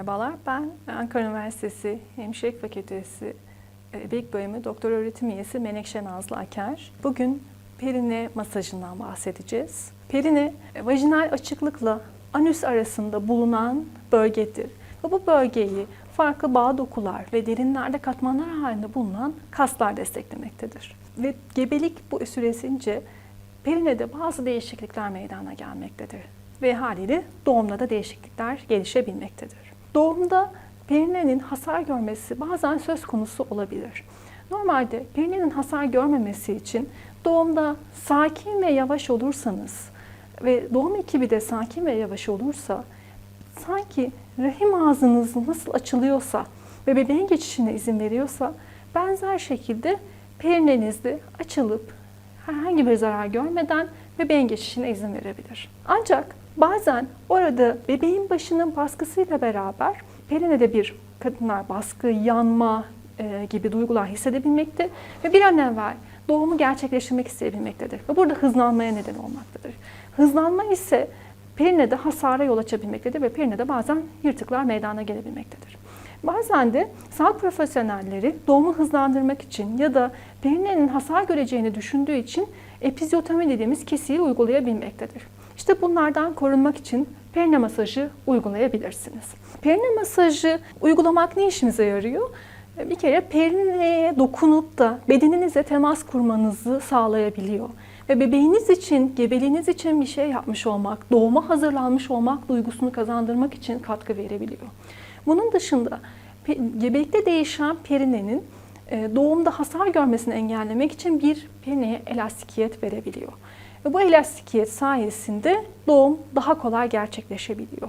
Merhabalar, ben Ankara Üniversitesi Hemşirelik Fakültesi e, Belik Bölümü Doktor Öğretim Üyesi Menekşe Nazlı Aker. Bugün perine masajından bahsedeceğiz. Perine, e, vajinal açıklıkla anüs arasında bulunan bölgedir. Ve bu bölgeyi farklı bağ dokular ve derinlerde katmanlar halinde bulunan kaslar desteklemektedir. Ve gebelik bu süresince perinede bazı değişiklikler meydana gelmektedir ve haliyle doğumda da değişiklikler gelişebilmektedir. Doğumda perinenin hasar görmesi bazen söz konusu olabilir. Normalde perinenin hasar görmemesi için doğumda sakin ve yavaş olursanız ve doğum ekibi de sakin ve yavaş olursa sanki rahim ağzınız nasıl açılıyorsa ve bebeğin geçişine izin veriyorsa benzer şekilde perineniz de açılıp herhangi bir zarar görmeden bebeğin geçişine izin verebilir. Ancak bazen orada bebeğin başının baskısıyla beraber perinede bir kadınlar baskı, yanma e, gibi duygular hissedebilmekte ve bir an evvel doğumu gerçekleştirmek isteyebilmektedir. Ve burada hızlanmaya neden olmaktadır. Hızlanma ise perinede hasara yol açabilmektedir ve perinede bazen yırtıklar meydana gelebilmektedir. Bazen de sağlık profesyonelleri doğumu hızlandırmak için ya da perinenin hasar göreceğini düşündüğü için epizyotomi dediğimiz kesiyi uygulayabilmektedir. İşte bunlardan korunmak için perine masajı uygulayabilirsiniz. Perine masajı uygulamak ne işimize yarıyor? Bir kere perineye dokunup da bedeninize temas kurmanızı sağlayabiliyor. Ve bebeğiniz için, gebeliğiniz için bir şey yapmış olmak, doğuma hazırlanmış olmak duygusunu kazandırmak için katkı verebiliyor. Bunun dışında gebelikte değişen perinenin e, doğumda hasar görmesini engellemek için bir perineye elastikiyet verebiliyor. Ve bu elastikiyet sayesinde doğum daha kolay gerçekleşebiliyor.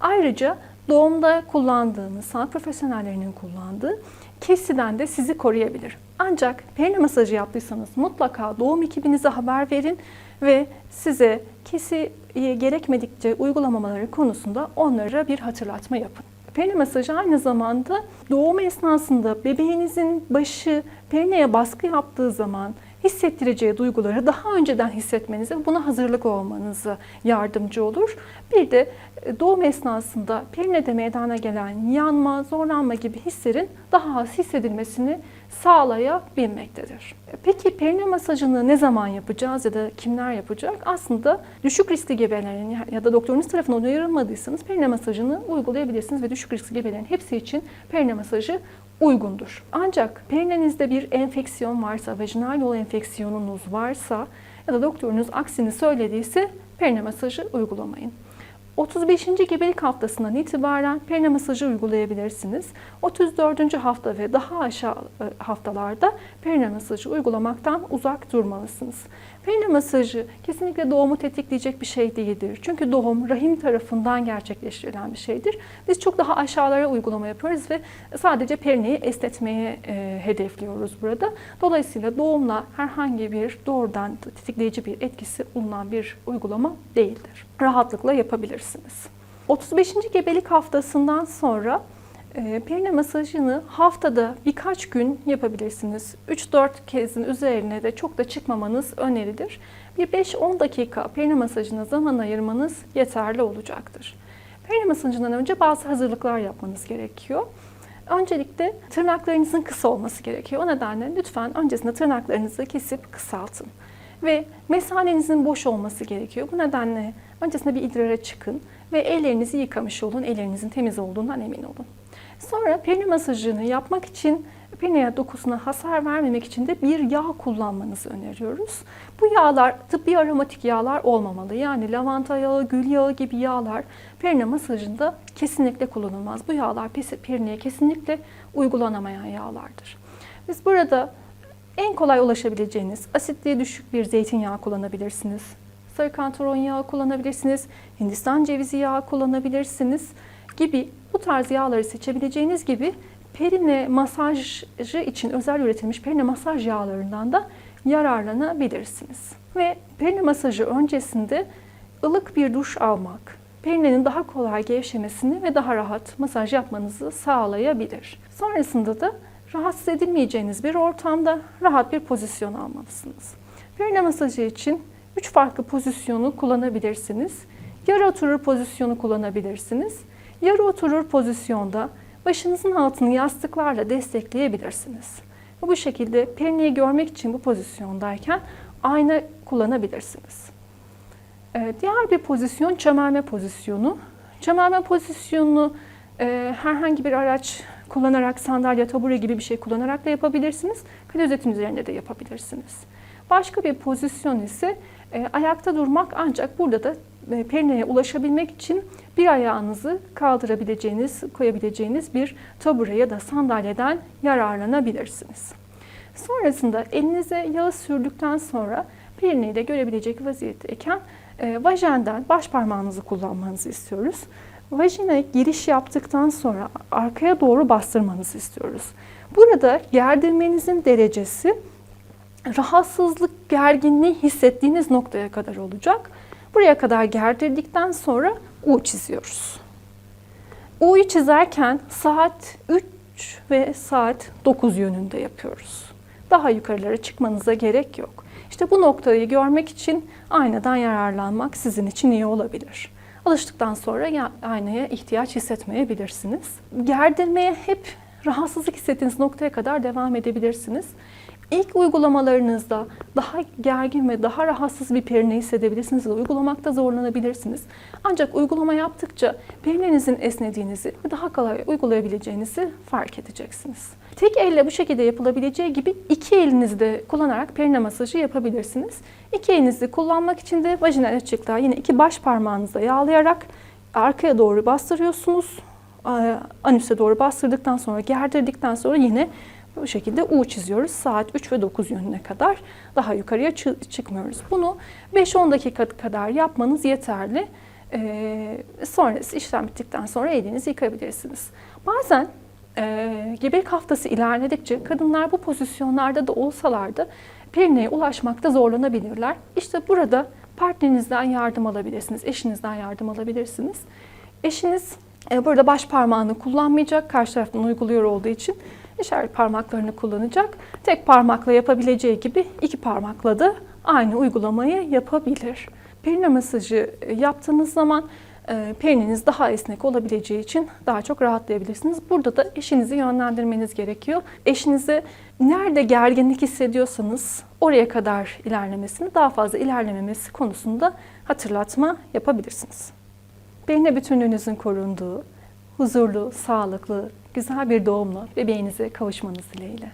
Ayrıca doğumda kullandığınız, sağlık profesyonellerinin kullandığı kesiden de sizi koruyabilir. Ancak perine masajı yaptıysanız mutlaka doğum ekibinize haber verin ve size kesi gerekmedikçe uygulamamaları konusunda onlara bir hatırlatma yapın. Perine masajı aynı zamanda doğum esnasında bebeğinizin başı perineye baskı yaptığı zaman hissettireceği duyguları daha önceden hissetmenize buna hazırlık olmanızı yardımcı olur. Bir de e, doğum esnasında perinede meydana gelen yanma, zorlanma gibi hislerin daha az hissedilmesini sağlayabilmektedir. Peki perine masajını ne zaman yapacağız ya da kimler yapacak? Aslında düşük riskli gebelerin ya da doktorunuz tarafından uyarılmadıysanız perine masajını uygulayabilirsiniz ve düşük riskli gebelerin hepsi için perine masajı uygundur. Ancak perinenizde bir enfeksiyon varsa, vajinal yol enfeksiyonunuz varsa ya da doktorunuz aksini söylediyse perine masajı uygulamayın. 35. gebelik haftasından itibaren perine masajı uygulayabilirsiniz. 34. hafta ve daha aşağı e, haftalarda perine masajı uygulamaktan uzak durmalısınız. Perine masajı kesinlikle doğumu tetikleyecek bir şey değildir. Çünkü doğum rahim tarafından gerçekleştirilen bir şeydir. Biz çok daha aşağılara uygulama yapıyoruz ve sadece perineyi esnetmeye e, hedefliyoruz burada. Dolayısıyla doğumla herhangi bir doğrudan tetikleyici bir etkisi bulunan bir uygulama değildir. Rahatlıkla yapabilirsiniz. 35. gebelik haftasından sonra perine masajını haftada birkaç gün yapabilirsiniz. 3-4 kezin üzerine de çok da çıkmamanız önerilir. Bir 5-10 dakika perine masajına zaman ayırmanız yeterli olacaktır. Perine masajından önce bazı hazırlıklar yapmanız gerekiyor. Öncelikle tırnaklarınızın kısa olması gerekiyor. O nedenle lütfen öncesinde tırnaklarınızı kesip kısaltın. Ve mesanenizin boş olması gerekiyor. Bu nedenle öncesinde bir idrara çıkın ve ellerinizi yıkamış olun, ellerinizin temiz olduğundan emin olun. Sonra perine masajını yapmak için perineye dokusuna hasar vermemek için de bir yağ kullanmanızı öneriyoruz. Bu yağlar tıbbi aromatik yağlar olmamalı. Yani lavanta yağı, gül yağı gibi yağlar perine masajında kesinlikle kullanılmaz. Bu yağlar perineye kesinlikle uygulanamayan yağlardır. Biz burada en kolay ulaşabileceğiniz asitliği düşük bir zeytinyağı kullanabilirsiniz. Sarı kantaron yağı kullanabilirsiniz. Hindistan cevizi yağı kullanabilirsiniz gibi bu tarz yağları seçebileceğiniz gibi perine masajı için özel üretilmiş perine masaj yağlarından da yararlanabilirsiniz. Ve perine masajı öncesinde ılık bir duş almak, perinenin daha kolay gevşemesini ve daha rahat masaj yapmanızı sağlayabilir. Sonrasında da rahatsız edilmeyeceğiniz bir ortamda rahat bir pozisyon almalısınız. Perine masajı için 3 farklı pozisyonu kullanabilirsiniz. Yarı oturur pozisyonu kullanabilirsiniz. Yarı oturur pozisyonda başınızın altını yastıklarla destekleyebilirsiniz. Bu şekilde perineyi görmek için bu pozisyondayken ayna kullanabilirsiniz. Ee, Diğer bir pozisyon çömelme pozisyonu. Çömelme pozisyonunu e, herhangi bir araç kullanarak sandalye, tabure gibi bir şey kullanarak da yapabilirsiniz. Klozetin üzerinde de yapabilirsiniz. Başka bir pozisyon ise e, ayakta durmak ancak burada da perineye ulaşabilmek için bir ayağınızı kaldırabileceğiniz, koyabileceğiniz bir tabure ya da sandalyeden yararlanabilirsiniz. Sonrasında elinize yağı sürdükten sonra perineyi de görebilecek vaziyetteyken e, vajenden baş parmağınızı kullanmanızı istiyoruz. Vajine giriş yaptıktan sonra arkaya doğru bastırmanızı istiyoruz. Burada gerdirmenizin derecesi rahatsızlık, gerginliği hissettiğiniz noktaya kadar olacak. Buraya kadar gerdirdikten sonra U çiziyoruz. U'yu çizerken saat 3 ve saat 9 yönünde yapıyoruz. Daha yukarılara çıkmanıza gerek yok. İşte bu noktayı görmek için aynadan yararlanmak sizin için iyi olabilir. Alıştıktan sonra ya- aynaya ihtiyaç hissetmeyebilirsiniz. Gerdirmeye hep rahatsızlık hissettiğiniz noktaya kadar devam edebilirsiniz. İlk uygulamalarınızda daha gergin ve daha rahatsız bir perine hissedebilirsiniz ve uygulamakta zorlanabilirsiniz. Ancak uygulama yaptıkça perinenizin esnediğinizi ve daha kolay uygulayabileceğinizi fark edeceksiniz. Tek elle bu şekilde yapılabileceği gibi iki elinizi de kullanarak perine masajı yapabilirsiniz. İki elinizi kullanmak için de vajinal açıklığa yine iki baş parmağınızla yağlayarak arkaya doğru bastırıyorsunuz. Aa, Anüse doğru bastırdıktan sonra gerdirdikten sonra yine bu şekilde U çiziyoruz. Saat 3 ve 9 yönüne kadar daha yukarıya çı- çıkmıyoruz. Bunu 5-10 dakika kadar yapmanız yeterli. Ee, sonrası işlem bittikten sonra elinizi yıkayabilirsiniz. Bazen e, gebelik haftası ilerledikçe kadınlar bu pozisyonlarda da olsalar da perineye ulaşmakta zorlanabilirler. İşte burada partnerinizden yardım alabilirsiniz, eşinizden yardım alabilirsiniz. Eşiniz e, burada baş parmağını kullanmayacak, karşı taraftan uyguluyor olduğu için işaret parmaklarını kullanacak. Tek parmakla yapabileceği gibi iki parmakla da aynı uygulamayı yapabilir. Perine masajı e, yaptığınız zaman e, perininiz daha esnek olabileceği için daha çok rahatlayabilirsiniz. Burada da eşinizi yönlendirmeniz gerekiyor. Eşinize nerede gerginlik hissediyorsanız oraya kadar ilerlemesini, daha fazla ilerlememesi konusunda hatırlatma yapabilirsiniz. Perine bütünlüğünüzün korunduğu, huzurlu, sağlıklı, güzel bir doğumla bebeğinize kavuşmanız dileğiyle.